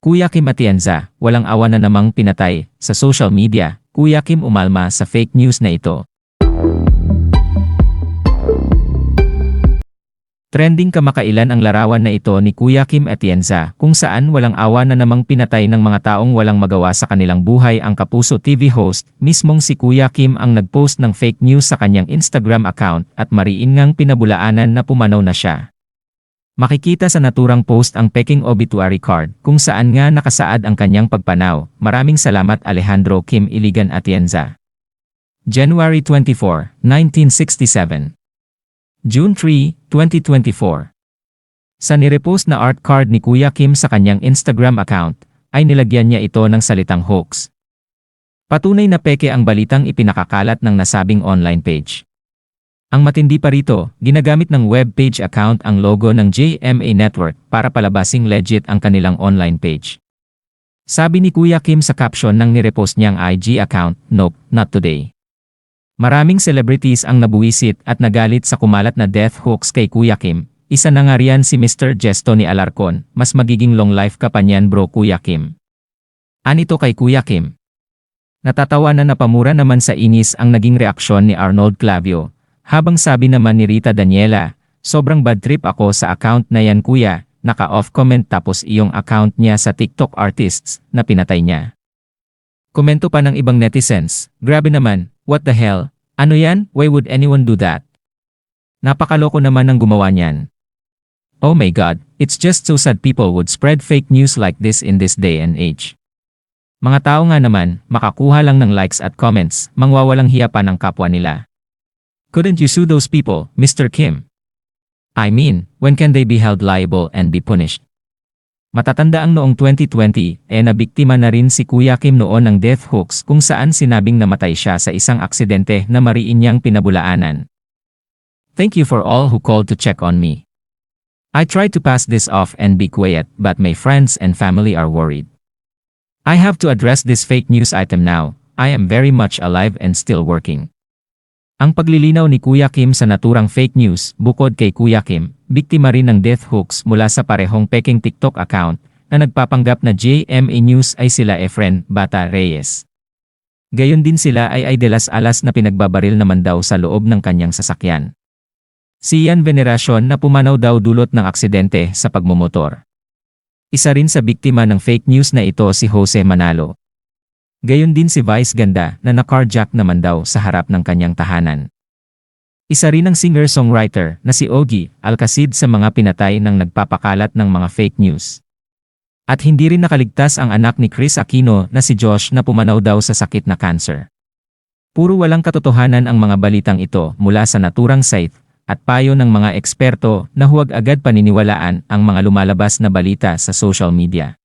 Kuya Kim Atienza, walang awa na namang pinatay sa social media. Kuya Kim umalma sa fake news na ito. Trending kamakailan ang larawan na ito ni Kuya Kim Atienza kung saan walang awa na namang pinatay ng mga taong walang magawa sa kanilang buhay ang Kapuso TV host, mismong si Kuya Kim ang nagpost ng fake news sa kanyang Instagram account at mariin ngang pinabulaanan na pumanaw na siya. Makikita sa naturang post ang peking obituary card kung saan nga nakasaad ang kanyang pagpanaw. Maraming salamat Alejandro Kim Iligan Atienza. January 24, 1967 June 3, 2024 Sa nirepost na art card ni Kuya Kim sa kanyang Instagram account, ay nilagyan niya ito ng salitang hoax. Patunay na peke ang balitang ipinakakalat ng nasabing online page. Ang matindi pa rito, ginagamit ng web page account ang logo ng JMA Network para palabasing legit ang kanilang online page. Sabi ni Kuya Kim sa caption ng nirepost niyang IG account, Nope, not today. Maraming celebrities ang nabuwisit at nagalit sa kumalat na death hoax kay Kuya Kim. Isa na nga riyan si Mr. Jesto ni Alarcon, mas magiging long life ka pa niyan bro Kuya Kim. Anito kay Kuya Kim. Natatawa na napamura naman sa inis ang naging reaksyon ni Arnold Clavio, habang sabi naman ni Rita Daniela, sobrang bad trip ako sa account na yan kuya, naka-off comment tapos iyong account niya sa TikTok artists na pinatay niya. Komento pa ng ibang netizens, grabe naman, what the hell, ano yan, why would anyone do that? Napakaloko naman ng gumawa niyan. Oh my god, it's just so sad people would spread fake news like this in this day and age. Mga tao nga naman, makakuha lang ng likes at comments, mangwawalang hiya pa ng kapwa nila. Couldn't you sue those people, Mr. Kim? I mean, when can they be held liable and be punished? Matatanda ang noong 2020, eh nabiktima na rin si Kuya Kim noon ng death hoax kung saan sinabing namatay siya sa isang aksidente na mariin niyang pinabulaanan. Thank you for all who called to check on me. I tried to pass this off and be quiet but my friends and family are worried. I have to address this fake news item now. I am very much alive and still working. Ang paglilinaw ni Kuya Kim sa naturang fake news, bukod kay Kuya Kim, biktima rin ng death hoax mula sa parehong peking TikTok account na nagpapanggap na JMA News ay sila Efren Bata Reyes. Gayon din sila ay ay de las alas na pinagbabaril naman daw sa loob ng kanyang sasakyan. Si Ian Veneracion na pumanaw daw dulot ng aksidente sa pagmumotor. Isa rin sa biktima ng fake news na ito si Jose Manalo. Gayon din si Vice Ganda na na-carjack naman daw sa harap ng kanyang tahanan. Isa rin ang singer-songwriter na si Ogie Alcacid sa mga pinatay ng nagpapakalat ng mga fake news. At hindi rin nakaligtas ang anak ni Chris Aquino na si Josh na pumanaw daw sa sakit na cancer. Puro walang katotohanan ang mga balitang ito mula sa naturang site at payo ng mga eksperto na huwag agad paniniwalaan ang mga lumalabas na balita sa social media.